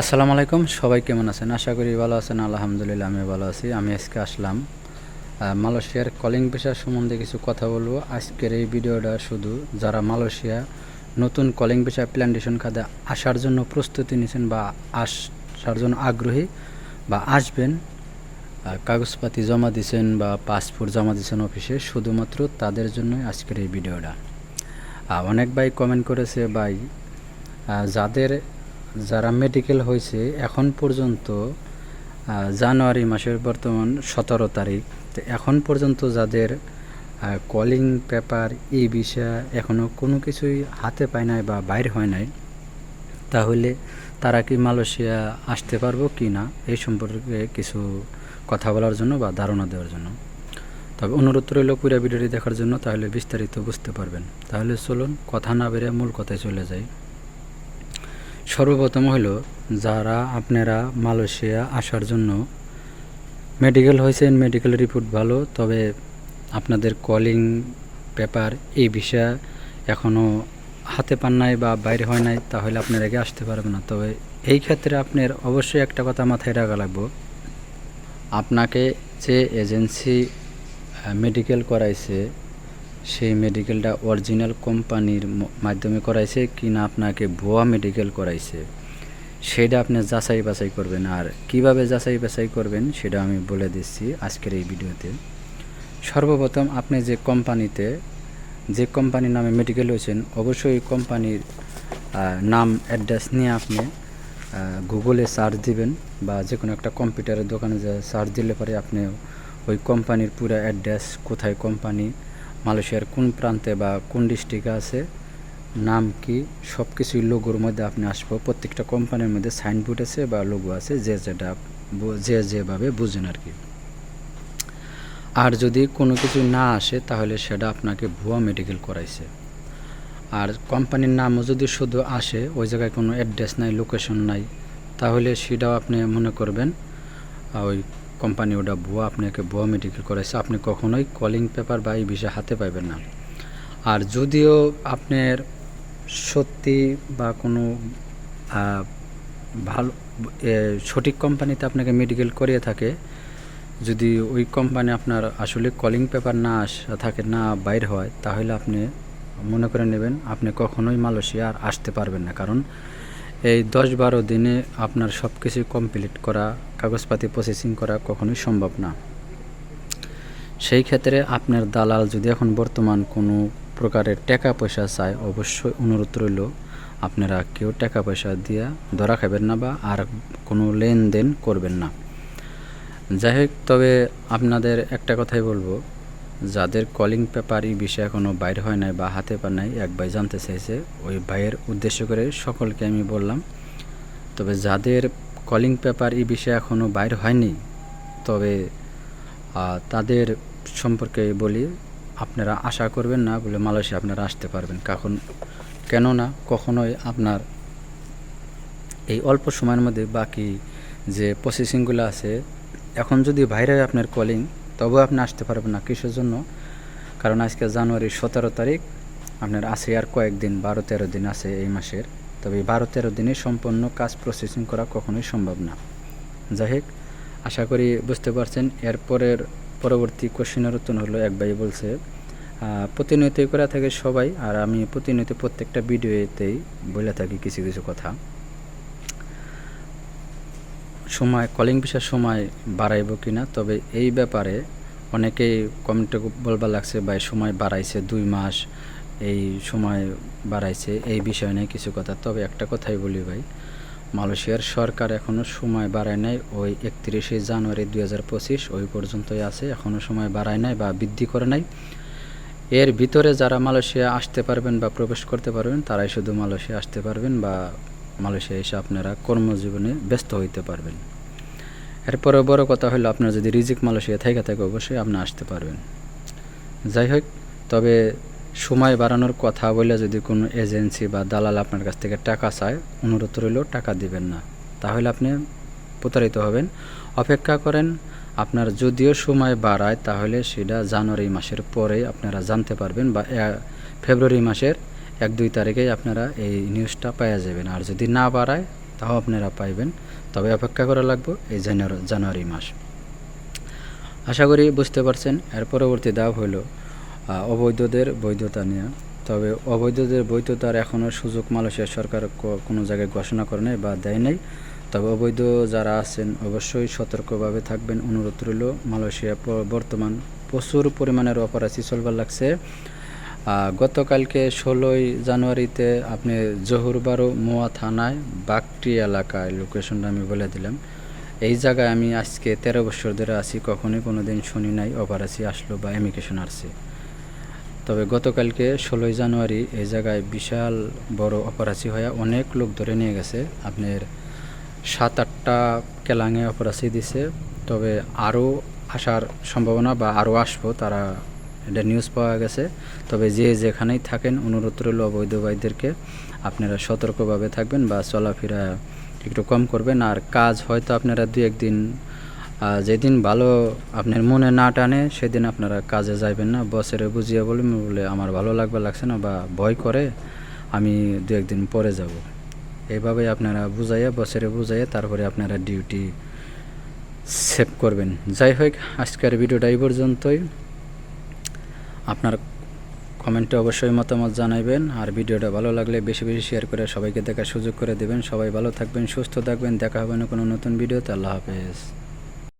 আসসালামু আলাইকুম, সবাই কেমন আছেন? আশা করি ভালো আছেন, আলহামদুলিল্লাহ আমি ভালো আছি। আমি আজকে আসলাম মালয়েশিয়ার কলিং পেশার সম্বন্ধে কিছু কথা বলব। আজকের এই ভিডিওটা শুধু যারা মালয়েশিয়া নতুন কলিং পেশা প্ল্যান্টেশন খাতে আসার জন্য প্রস্তুতি নিয়েছেন বা আসার জন্য আগ্রহী বা আসবেন কাগজপাতি জমা দিয়েছেন বা পাসপোর্ট জমা দিয়েছেন অফিসে, শুধুমাত্র তাদের জন্যই আজকের এই ভিডিওটা। অনেক ভাই কমেন্ট করেছে, ভাই যাদের যারা মেডিকেল হয়েছে, এখন পর্যন্ত জানুয়ারি মাসের বর্তমান সতেরো তারিখ, তো এখন পর্যন্ত যাদের কলিং পেপার ই বিষয়ে এখনও কোনো কিছুই হাতে পায় নাই বা বাইর হয় নাই, তাহলে তারা কি মালয়েশিয়া আসতে পারব কি না, এই সম্পর্কে কিছু কথা বলার জন্য বা ধারণা দেওয়ার জন্য। তবে অনুরোধ রইল পুরো ভিডিওটি দেখার জন্য, তাহলে বিস্তারিত বুঝতে পারবেন। তাহলে চলুন, কথা না বেড়ে মূল কথায় চলে যাই। সর্বপ্রথম হলো যারা আপনারা মালয়েশিয়া আসার জন্য মেডিকেল হয়েছেন মেডিকেল রিপোর্ট ভালো, তবে আপনাদের কলিং পেপার এই বিষয়ে এখনও হাতে পান নাই বা বাইরে হয় নাই, তাহলে আপনার আগে আসতে পারবেন না। তবে এই ক্ষেত্রে আপনার অবশ্যই একটা কথা মাথায় রাখা লাগবো। আপনাকে যে এজেন্সি মেডিকেল করাইছে সেই মেডিকেলটা অরিজিনাল কোম্পানির মাধ্যমে করাইছে কি না আপনাকে ভুয়া মেডিকেল করাইছে। সেটা আপনি যাচাই বাছাই করবেন। আর কীভাবে যাচাই বাছাই করবেন সেটা আমি বলে দিচ্ছি আজকের এই ভিডিওতে। সর্বপ্রথম আপনি যে কোম্পানিতে, যে কোম্পানির নামে মেডিকেল হয়েছেন, অবশ্যই কোম্পানির নাম, অ্যাড্রেস নিয়ে আপনি গুগলে সার্চ দিবেন বা যে কোনো একটা কম্পিউটারের দোকানে যে সার্চ দিলে পরে আপনি ওই কোম্পানির পুরো অ্যাড্রেস, কোথায় কোম্পানি মালয়েশিয়ার কোন প্রান্তে বা কোন ডিস্ট্রিক্টে আছে, নাম কি সব কিছুই লোগোর মধ্যে আপনি আসব। প্রত্যেকটা কোম্পানির মধ্যে সাইনবোর্ড আছে বা লোগো আছে, যে যেটা যে যেভাবে বুঝেন আর কি। আর যদি কোনো কিছু না আসে, তাহলে সেটা আপনাকে ভুয়া মেডিকেল করাইছে। আর কোম্পানির নামও যদি শুধু আসে, ওই জায়গায় কোনো অ্যাড্রেস নাই লোকেশন নাই, তাহলে সেটাও আপনি মনে করবেন ওই কোম্পানি ওটা ভুয়া, আপনাকে ভুয়া মেডিকেল করাইছে, আপনি কখনোই কলিং পেপার বা এই বিষয়ে হাতে পাইবেন না। আর যদিও আপনার সত্যি বা কোনো ভালো সঠিক কোম্পানিতে আপনাকে মেডিকেল করিয়ে থাকে, যদি ওই কোম্পানি আপনার আসলে কলিং পেপার না আসা, থাকে না বাইর হয়, তাহলে আপনি মনে করে নেবেন, আপনি কখনোই মালয়েশিয়া আর আসতে পারবেন না। কারণ এই দশ বারো দিনে আপনার সব কিছু কমপ্লিট করা, কাগজপাতি প্রসেসিং করা কখনোই সম্ভব না। সেই ক্ষেত্রে আপনার দালাল যদি এখন বর্তমান কোনো প্রকারের টাকা পয়সা চায়, অবশ্যই অনুরোধ রইল, আপনারা কেউ টাকা পয়সা দিয়া ধরা খাবেন না বা আর কোনো লেনদেন করবেন না। যাই হোক, তবে আপনাদের একটা কথাই বলব যাদের কলিং পেপার এই বিষয়ে এখনও বাইর হয় নাই বা হাতে পা নাই, এক ভাই জানতে চাইছে। ওই ভাইয়ের উদ্দেশ্য করে সকলকে আমি বললাম, তবে যাদের কলিং পেপার এই বিষয়ে এখনও বাইর হয়নি, তবে তাদের সম্পর্কে বলি, আপনারা আশা করবেন না বলে মালয়েশিয়া আপনারা আসতে পারবেন। কারণ কেননা কখনোই আপনার এই অল্প সময়ের মধ্যে বাকি যে প্রসেসিংগুলো আছে, এখন যদি বাইরে আপনার কলিং তবেও আপনি আসতে পারবেন না কিসের জন্য? কারণ আজকে জানুয়ারির সতেরো তারিখ, আপনার আছে আর কয়েকদিন, বারো তেরো দিন আছে এই মাসের। তবে বারো তেরো দিনে সম্পূর্ণ কাজ প্রসেসিং করা কখনোই সম্ভব না। যাই হোক, আশা করি বুঝতে পারছেন। এরপরের পরবর্তী কোশ্চেনের উত্তর হলো, এক ভাই বলছে প্রতিনিয়তই করা থাকে সবাই, আর আমি প্রতিনিয়ত প্রত্যেকটা ভিডিওতেই বলে থাকি কিছু কিছু কথা। সময় কলিং বিষয়ের সময় বাড়াইব কিনা তবে এই ব্যাপারে অনেকেই কমেন্টে বলবার লাগছে, ভাই, সময় বাড়াইছে দুই মাস, এই সময় বাড়াইছে, এই বিষয় নিয়ে কিছু কথা। তবে একটা কথাই বলি ভাই, মালয়েশিয়ার সরকার এখনও সময় বাড়ায় নাই। ওই একত্রিশে জানুয়ারি দুই হাজার পঁচিশ, ওই পর্যন্তই আছে এখনও সময় বাড়ায় নাই বা বৃদ্ধি করে নাই। এর ভিতরে যারা মালয়েশিয়া আসতে পারবেন বা প্রবেশ করতে পারবেন, তারাই শুধু মালয়েশিয়া আসতে পারবেন বা মালয়েশিয়া এসে আপনারা কর্মজীবনে ব্যস্ত হইতে পারবেন। এরপরে বড় কথা হলো, আপনার যদি রিজিক মালয়েশিয়া থেকে থাকে, অবশ্যই আপনি আসতে পারবেন। যাই হোক, তবে সময় বাড়ানোর কথা বলে যদি কোনো এজেন্সি বা দালাল আপনার কাছ থেকে টাকা চায়, অনুরোধ রইলেও টাকা দিবেন না। তাহলে আপনি প্রতারিত হবেন। অপেক্ষা করেন, আপনার যদিও সময় বাড়ায়, তাহলে সেটা জানুয়ারি মাসের পরে আপনারা জানতে পারবেন বা ফেব্রুয়ারি মাসের এক দুই তারিখেই আপনারা এই নিউজটা পাওয়া যাবেন। আর যদি না বাড়ায় তাও আপনারা পাইবেন। তবে অপেক্ষা করা লাগবে এই জানুয়ারি জানুয়ারি মাস। আশা করি বুঝতে পারছেন। এর পরবর্তী হলো আহ, অবৈধদের বৈধতা নিয়ে। তবে অবৈধদের বৈধতার এখনও সুযোগ মালয়েশিয়া সরকার কোনো জায়গায় ঘোষণা করে নাই বা দেয় নাই। তবে অবৈধ যারা আছেন অবশ্যই সতর্কভাবে থাকবেন। অনুরোধ রইল মালয়েশিয়া বর্তমান প্রচুর পরিমাণের অপরাধী চলবার লাগছে। গতকালকে ষোলোই জানুয়ারিতে আপনি জহুরবারো মোয়া থানায় বাগটি এলাকায়, লোকেশনটা আমি বলে দিলাম, এই জায়গায় আমি আজকে তেরো বছর ধরে আছি, কখনোই কোনো দিন শুনি নাই অপারাসি আসলো বা এমিকেশন আসছে। তবে গতকালকে ষোলোই জানুয়ারি এই জায়গায় বিশাল বড় অপরাসি হয়ে অনেক লোক ধরে নিয়ে গেছে। আপনার সাত আটটা কেলাঙে অপরাসি দিছে, তবে আরও আসার সম্ভাবনা বা আরও আসব, তারা এটা নিউজ পাওয়া গেছে। তবে যে যেখানেই থাকেন, অনুরোধ রইল অবৈধ ভাইদেরকে আপনারা সতর্কভাবে থাকবেন বা চলাফেরা একটু কম করবেন। আর কাজ হয়তো আপনারা দু একদিন যেদিন ভালো আপনার মনে না টানে, সেদিন আপনারা কাজে যাইবেন না। বসেরে বুঝিয়ে বলবেন বলে আমার ভালো লাগবে, লাগছে না বা ভয় করে, আমি দু একদিন পরে যাব। এইভাবে আপনারা বুঝাইয়া, বসেরে বুঝাইয়া তারপরে আপনারা ডিউটি সেভ করবেন। যাই হোক, আজকের ভিডিওটা এই পর্যন্তই। আপনার কমেন্টে অবশ্যই মতামত জানাবেন আর ভিডিওটা ভালো লাগলে বেশি বেশি শেয়ার করে সবাইকে দেখার সুযোগ করে দেবেন। সবাই ভালো থাকবেন, সুস্থ থাকবেন। দেখা হবে না কোনো নতুন ভিডিওতে। আল্লাহ হাফেজ।